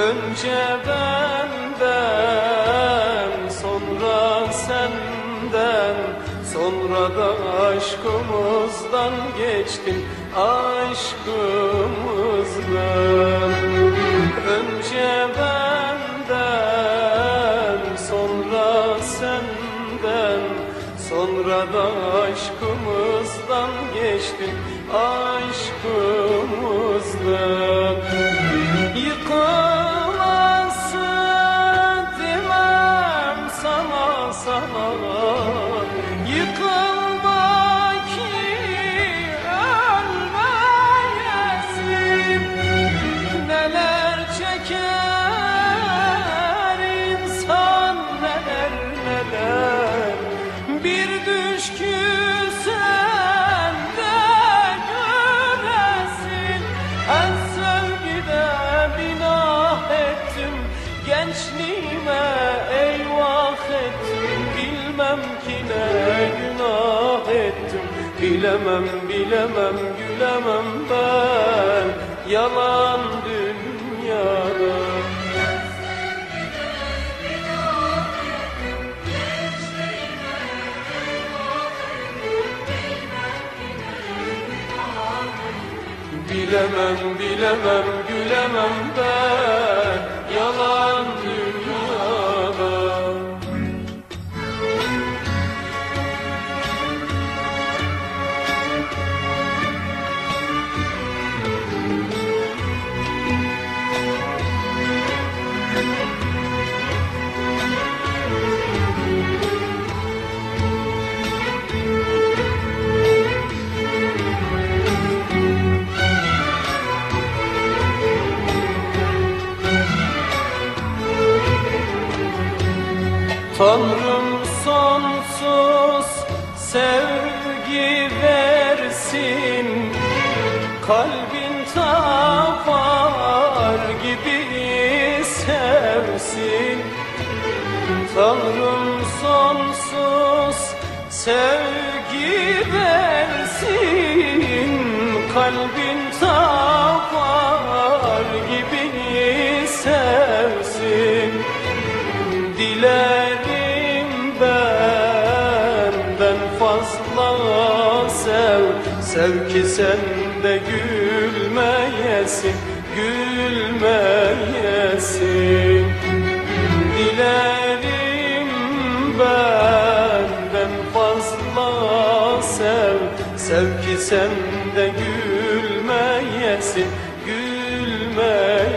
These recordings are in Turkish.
Önce benden sonra senden Sonra da aşkımızdan geçtin aşkımızdan Önce benden sonra senden Sonra da aşkımızdan geçtin aşkımızdan Bilemem bilemem gülemem ben Yalan dünyada. Bilemem bilemem gülemem ben Yalan Tanrım sonsuz sevgi versin. Kalbin tapar gibi sevsin. Tanrım sonsuz sevgi versin. Kalbin tapar sev Sev ki sen de gülmeyesin Gülmeyesin. Dilerim benden fazla sev Sev ki sen de gülmeyesin Gülmeyesin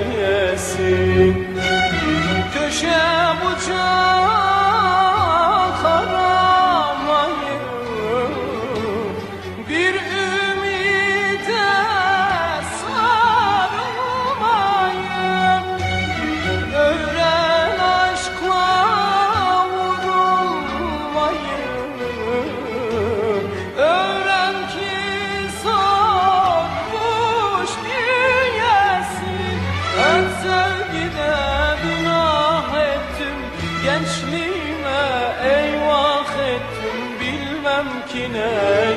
Bilmem ki ne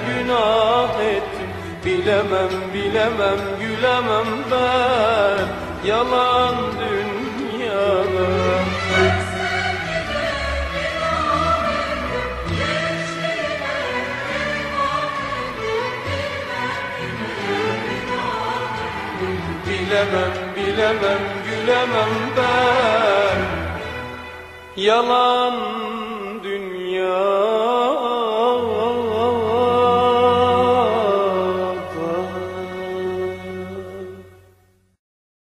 günah ettim. Bilemem bilemem gülemem ben. Yalan dünyada. Bilemem bilemem gülemem ben. Yalan